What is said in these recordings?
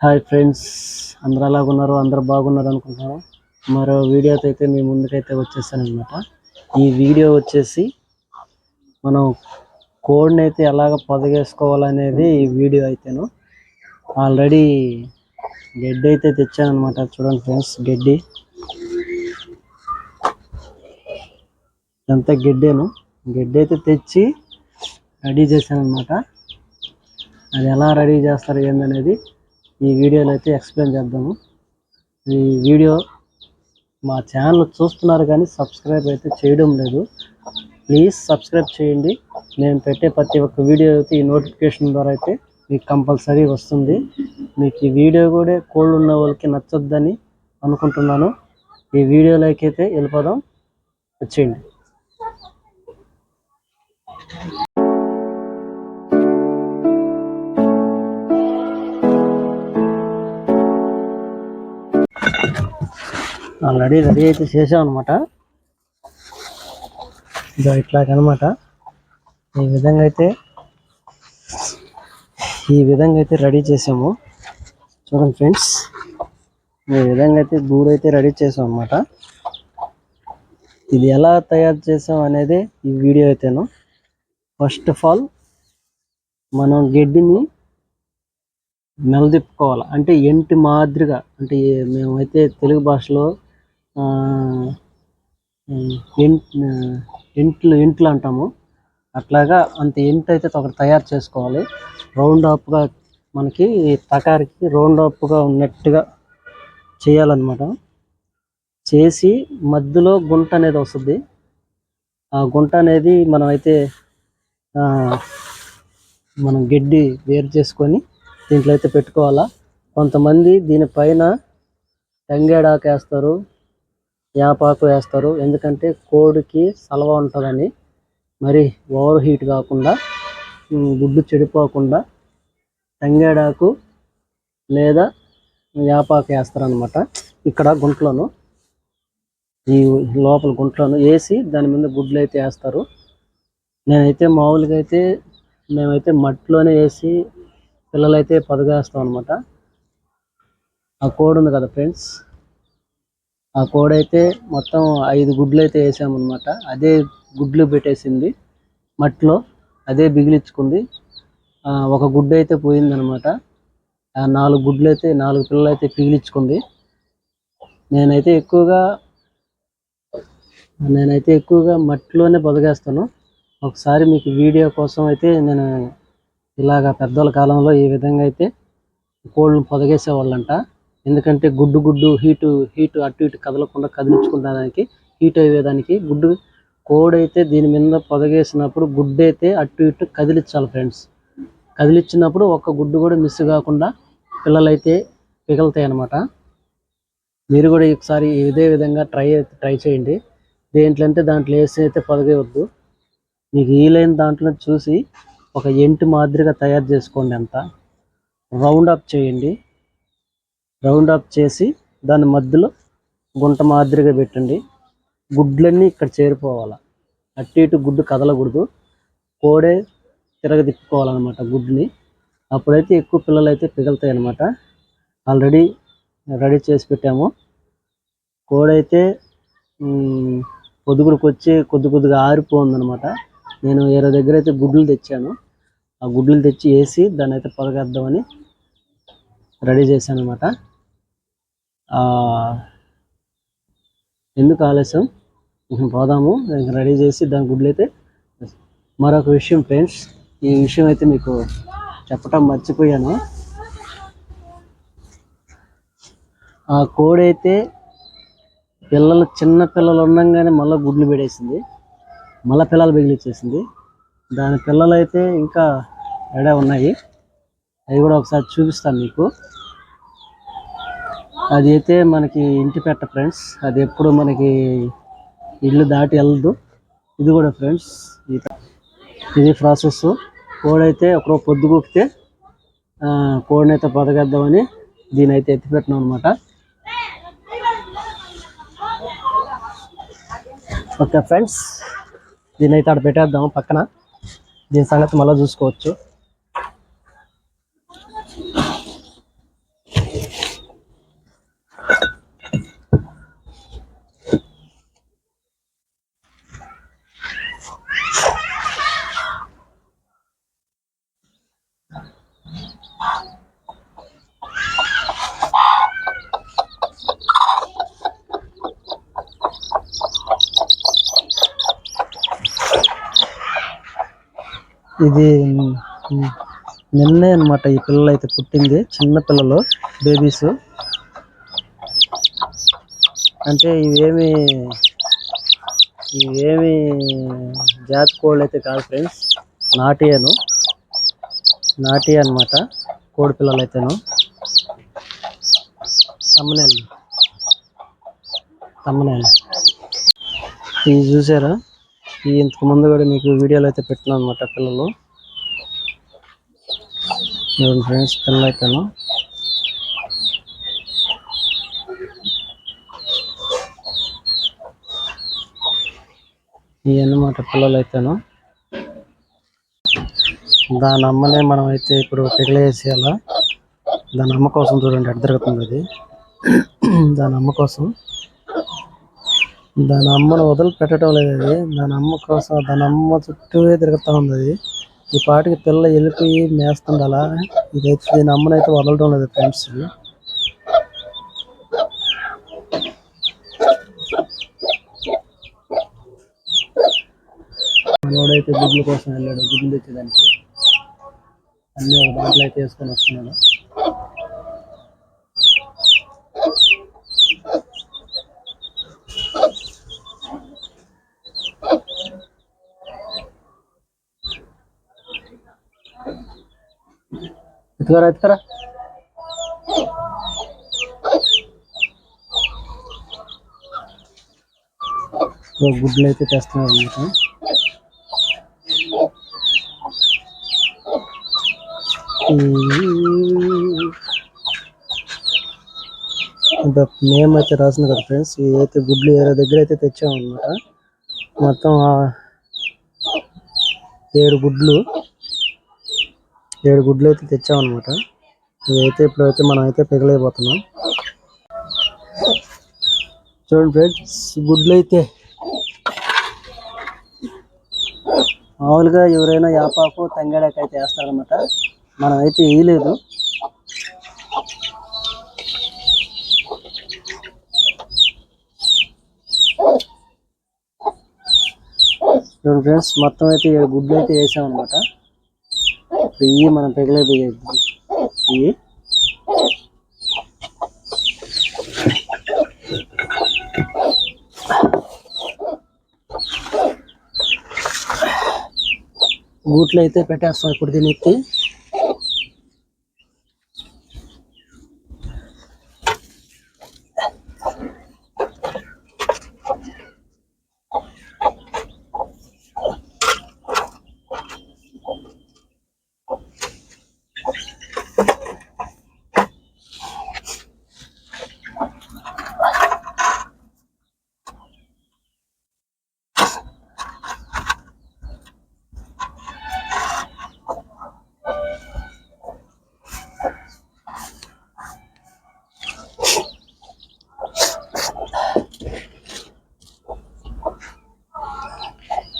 Hi friends అందరు ఎలాగున్నారు అందరు బాగున్నారు అనుకుంటున్నాను మరో వీడియోతో అయితే మీ ముందుకైతే వచ్చేసాను ఈ వీడియో వచ్చేసి మనం కోడ్ని అయితే ఎలాగ పొదగేసుకోవాలనేది ఈ వీడియో అయితేను. ఆల్రెడీ గడ్డి అయితే తెచ్చానమాట చూడండి ఫ్రెండ్స్ గడ్డి. ఎంత గడ్డేను? గడ్డి అయితే తెచ్చి రెడీ చేశాను అది ఎలా రెడీ చేస్తారు ఏందనేది ఈ వీడియోలో అయితే ఎక్స్ప్లెయిన్ చేద్దాము. ఈ వీడియో మా ఛానల్ చూస్తున్నారు కానీ సబ్స్క్రైబ్ అయితే చేయడం లేదు. ప్లీజ్ సబ్స్క్రైబ్ చేయండి. నేను పెట్టే ప్రతి ఒక్క వీడియో అయితే ఈ నోటిఫికేషన్ ద్వారా అయితే మీకు కంపల్సరీ వస్తుంది. మీకు ఈ వీడియో కూడా కోళ్ళు ఉన్న వాళ్ళకి నచ్చొద్దని అనుకుంటున్నాను. ఈ వీడియోలోకి అయితే వెళ్ళిపోదాం. వచ్చేయండి. ఆల్రెడీ రెడీ అయితే చేసాం అనమాట ఇదో ఇట్లాగనమాట ఈ విధంగా అయితే ఈ విధంగా అయితే రెడీ చేసాము. చూడండి ఫ్రెండ్స్ ఈ విధంగా అయితే గూడు అయితే రెడీ చేసాం అనమాట ఇది ఎలా తయారు చేసాం అనేది ఈ వీడియో అయితేను. ఫస్ట్ ఆఫ్ ఆల్ మనం గడ్డిని మెలదిప్పుకోవాలి అంటే ఎంటి మాదిరిగా? అంటే మేమైతే తెలుగు భాషలో ఎంట్లు ఎంట్లు అంటాము. అట్లాగా అంత ఎంట్ అయితే ఒకటి తయారు చేసుకోవాలి. రౌండ్ అప్గా మనకి తకారికి రౌండ్ అప్గా ఉన్నట్టుగా చేయాలన్నమాట. చేసి మధ్యలో గుంట అనేది వస్తుంది. ఆ గుంట అనేది మనం అయితే మనం గడ్డి వేరు చేసుకొని దీంట్లో అయితే పెట్టుకోవాలా? కొంతమంది దీనిపైన టంగేడాకు వేస్తారు యాపాకు వేస్తారు. ఎందుకంటే కోడికి సలవ ఉంటుందని. మరి ఓవర్ హీట్ కాకుండా గుడ్డు చెడిపోకుండా టంగేడాకు లేదా యాపాకు వేస్తారనమాట ఇక్కడ గుంట్లోను ఈ లోపల గుంట్లోను వేసి దాని మీద గుడ్లు అయితే వేస్తారు. నేనైతే మామూలుగా అయితే మేమైతే మట్టిలోనే వేసి పిల్లలైతే పొదగేస్తాం అనమాట ఆ కోడి ఉంది కదా ఫ్రెండ్స్ ఆ కోడి అయితే మొత్తం ఐదు గుడ్లు అయితే వేసామన్నమాట. అదే గుడ్లు పెట్టేసింది మట్టిలో అదే బిగిలించుకుంది. ఒక గుడ్డు అయితే పోయిందనమాట నాలుగు గుడ్లు అయితే నాలుగు పిల్లలు అయితే పిగిలించుకుంది. నేనైతే ఎక్కువగా నేనైతే ఎక్కువగా మట్టిలోనే బతకేస్తాను ఒకసారి మీకు వీడియో కోసం అయితే నేను ఇలాగ పెద్దల కాలంలో ఈ విధంగా అయితే కోళ్ళను పొదగేసేవాళ్ళంట. ఎందుకంటే గుడ్డు గుడ్డు హీటు హీటు అటు ఇటు కదలకుండా కదిలించుకోవడానికి హీట్ అయ్యేదానికి గుడ్డు కోడైతే దీని మీద పొదగేసినప్పుడు గుడ్డు అయితే అటు ఇటు కదిలించాలి ఫ్రెండ్స్. కదిలించినప్పుడు ఒక్క గుడ్డు కూడా మిస్ కాకుండా పిల్లలైతే పిగలుతాయి అన్నమాట మీరు కూడా ఒకసారి ఇదే విధంగా ట్రై ట్రై చేయండి. దేంట్లో అంటే దాంట్లో వేసి అయితే పొదగేయవద్దు మీకు వీలైన దాంట్లో చూసి ఒక ఎంటు మాదిరిగా తయారు చేసుకోండి అంతా. రౌండ్ అప్ చేయండి. రౌండ్ అప్ చేసి దాని మధ్యలో గుంట మాదిరిగా పెట్టండి. గుడ్లన్నీ ఇక్కడ చేరిపోవాలి. అటు ఇటు గుడ్డు కదలకూడదు. కోడే తిరగ తిప్పుకోవాలన్నమాట గుడ్డుని. అప్పుడైతే ఎక్కువ పిల్లలు అయితే పిగులుతాయి అనమాట ఆల్రెడీ రెడీ చేసి పెట్టాము. కోడైతే పొదుగుడికి వచ్చి కొద్ది కొద్దిగా ఆరిపోయిందనమాట నేను వేరే దగ్గర అయితే గుడ్లు తెచ్చాను. ఆ గుడ్లు తెచ్చి వేసి దాన్ని అయితే పొలగేద్దామని రెడీ చేశాను అనమాట ఎందుకు ఆలస్యం? ఇంక పోదాము. ఇంక రెడీ చేసి దాని గుడ్లు అయితే మరొక విషయం ఫ్రెండ్స్ ఈ విషయం అయితే మీకు చెప్పటం మర్చిపోయాను. ఆ కోడైతే పిల్లలు చిన్న పిల్లలు ఉండగానే మళ్ళీ గుడ్లు పెడేసింది. మళ్ళీ పిల్లలు బిగిలిచ్చేసింది దాని పిల్లలు అయితే ఇంకా ఎడే ఉన్నాయి. అవి కూడా ఒకసారి చూపిస్తాను మీకు. అది అయితే మనకి ఇంటి పెట్ట ఫ్రెండ్స్. అది ఎప్పుడు మనకి ఇల్లు దాటి వెళ్ళదు. ఇది కూడా ఫ్రెండ్స్. ఇది ప్రాసెస్. కోడైతే ఒకరో పొద్దుగూకితే కోడిని అయితే బతకేద్దామని దీని అయితే ఎత్తిపెట్టినాం అనమాట ఓకే ఫ్రెండ్స్. దీని అయితే అక్కడ పెట్టేద్దాం పక్కన. దీని సంగతి మళ్ళీ చూసుకోవచ్చు. ఇది నిన్నే అనమాట ఈ పిల్లలు అయితే పుట్టింది చిన్న పిల్లలు బేబీస్ అంటే ఇవేమి ఇవేమి జాతి కోళ్ళు అయితే కాదు ఫ్రెండ్స్ నాటియాను నాటియా అన్నమాట కోడి పిల్లలు అయితేను తమ్మనేళ్ళు తమ్మనేళ్ళు ఇది చూసారా? ఇంతకు ముందు కూడా మీకు వీడియోలు అయితే పెట్టినా అనమాట పిల్లలు. ఫ్రెండ్స్ పిల్లలు అయితేను ఈ అన్నమాట పిల్లలు అయితేను దాని అమ్మనే మనం అయితే ఇప్పుడు పిగలేసేయాల దాని అమ్మ కోసం చూడండి అడ్డ తిరుగుతుంది అది. దాని అమ్మ కోసం దాని అమ్మను వదిలిపెట్టడం లేదు అది. దాని అమ్మ కోసం దాని అమ్మ చుట్టూ తిరుగుతూ ఉంది అది. ఈ పాటికి పిల్ల వెళ్ళిపోయి మేస్తుండాలా? ఇదైతే దీని అమ్మనైతే వదలడం లేదు ఫ్రెండ్స్ మనోడైతే గుడ్ల కోసం వెళ్ళాడు గుడ్లు తెచ్చేదానికి. అన్నీ ఒక దాంట్లో అయితే వేసుకొని వస్తున్నాడు. ఎత్తుకరా ఎత్తుకరా గుడ్లు అయితే తెస్తున్నారు అన్నమాట. నేమ్ అయితే రాసింది కదా ఫ్రెండ్స్ ఇదైతే గుడ్లు ఏరే దగ్గర అయితే తెచ్చామన్నమాట. మొత్తం ఏడు గుడ్లు ఏడు గుడ్లు అయితే తెచ్చామన్నమాట. ఇవైతే ఇప్పుడైతే మనం అయితే పెగలైపోతున్నాం చూడండి ఫ్రెండ్స్ గుడ్లు అయితే మామూలుగా ఎవరైనా యాపాకు తంగాడాకు అయితే వేస్తారనమాట మనం అయితే వేయలేదు. చూడండి ఫ్రెండ్స్ మొత్తం అయితే ఏడు గుడ్లు అయితే వేసామన్నమాట. అనమాట ఇవి మనం పెగలైపోయాయి ఇవి గూట్లు అయితే పెట్టేస్తాం ఇప్పుడు దీన్ని ఎత్తి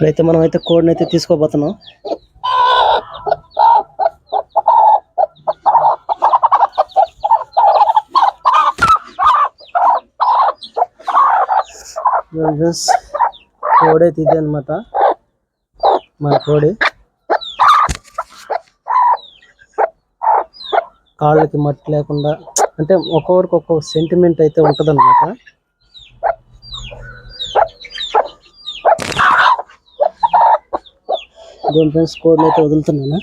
ఇప్పుడైతే మనం అయితే కోడిని అయితే తీసుకోబోతున్నాం ఫ్రెండ్స్ కోడి అయితే ఇది అనమాట మన కోడి. కాళ్ళకి మట్టి లేకుండా అంటే ఒక్కొక్కరికి ఒక్కొక్క సెంటిమెంట్ అయితే ఉంటుంది అనమాట ఫ్రెండ్స్ కోడ్ని అయితే వదులుతున్నాను?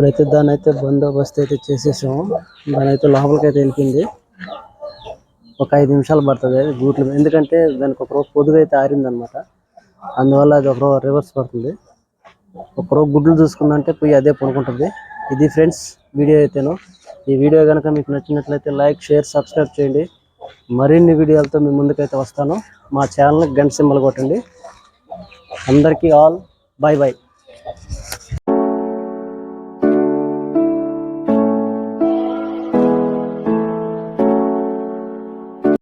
ఇప్పుడైతే దాన్ని అయితే బందోబస్తు అయితే చేసేసాము. దాని అయితే లోపలికి అయితే వెళ్ళింది ఒక ఐదు నిమిషాలు పడుతుంది గూట్లు. ఎందుకంటే దానికి ఒక రోజు పొదుగు అయితే ఆరిందనమాట. అందువల్ల అది ఒక రోజు రివర్స్ పడుతుంది. ఒక రోజు గుడ్లు చూసుకుందంటే పోయి అదే పడుకుంటుంది. ఇది ఫ్రెండ్స్ వీడియో అయితేను. ఈ వీడియో కనుక మీకు నచ్చినట్లయితే లైక్ షేర్ సబ్స్క్రైబ్ చేయండి. మరిన్ని వీడియోలతో మీ ముందుకైతే వస్తాను. మా ఛానల్ గంట సింబల్ కొట్టండి. అందరికీ ఆల్ బాయ్ బాయ్